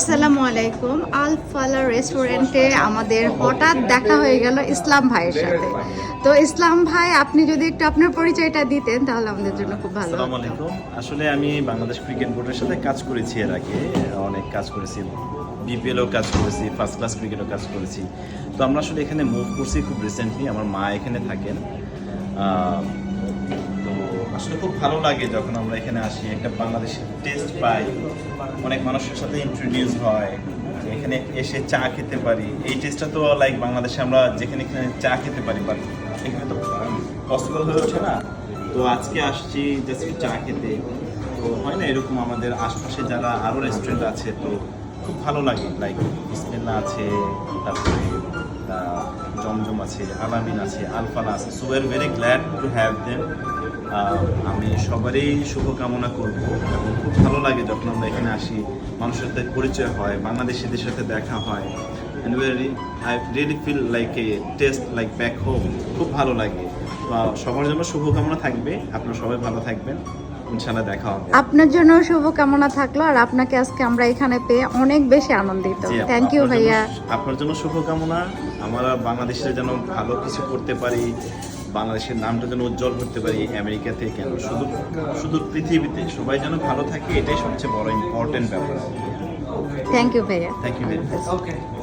আসসালামু আলাইকুম। আল ফালা রেস্টুরেন্টে আমাদের হঠাৎ দেখা হয়ে গেল ইসলাম ভাইয়ের সাথে। তো ইসলাম ভাই আপনি যদি একটু আপনার পরিচয়টা দিতেন তাহলে আমাদের জন্য খুব ভালো আসসালামু আলাইকুম। আসলে আমি বাংলাদেশ ক্রিকেট বোর্ডের সাথে কাজ করেছি এর আগে। অনেক কাজ করেছি। বিপিএলও কাজ করেছি ফার্স্ট ক্লাস ক্রিকেটও কাজ করেছি। তো আমরা আসলে এখানে মুভ করছি খুব রিসেন্টলি আমার মা এখানে থাকেন। আসলে খুব ভালো লাগে যখন আমরা এখানে আসি, একটা বাংলাদেশের টেস্ট পাই। অনেক মানুষের সাথে ইন্ট্রোডিউস হয়, এখানে এসে চা খেতে পারি। এই টেস্টটা তো লাইক বাংলাদেশে আমরা যেখানে এখানে চা খেতে পারি বাট এখানে তো পসিবল হয়ে ওঠে না। তো আজকে আসছি জাস্ট চা খেতে। তো হয় না এরকম আমাদের আশপাশে যারা আরও রেস্টুরেন্ট আছে, তো খুব ভালো লাগে। লাইক ইসমেল্লা আছে, তারপরে জমজম আছে, আলামিন আছে, আলফালা আছে। So are very glad to have them আমি সবারই শুভকামনা করব এবং খুব ভালো লাগে যখন আমরা এখানে আসি। মানুষের সাথে পরিচয় হয় বাংলাদেশিদের সাথে দেখা হয়। And I really feel like a taste like back home খুব ভালো লাগে। সবার জন্য শুভকামনা থাকবে। আপনারা সবাই ভালো থাকবেন। ইনশাল্লাহ দেখা হবে। আপনার জন্য শুভকামনা থাকল আর আপনাকে আজকে আমরা এখানে পেয়ে অনেক বেশি আনন্দিত। থ্যাংক ইউ ভাইয়া। আপনার জন্য শুভকামনা। আমরা বাংলাদেশে যেন ভালো কিছু করতে পারি। বাংলাদেশের নামটা যেন উজ্জ্বল করতে পারি আমেরিকাতে কেন? শুধু শুধু পৃথিবীতে সবাই যেন ভালো থাকে এটাই সবচেয়ে বড় ইম্পর্টেন্ট ব্যাপার। থ্যাংক ইউ ভাইয়া। Thank you very much.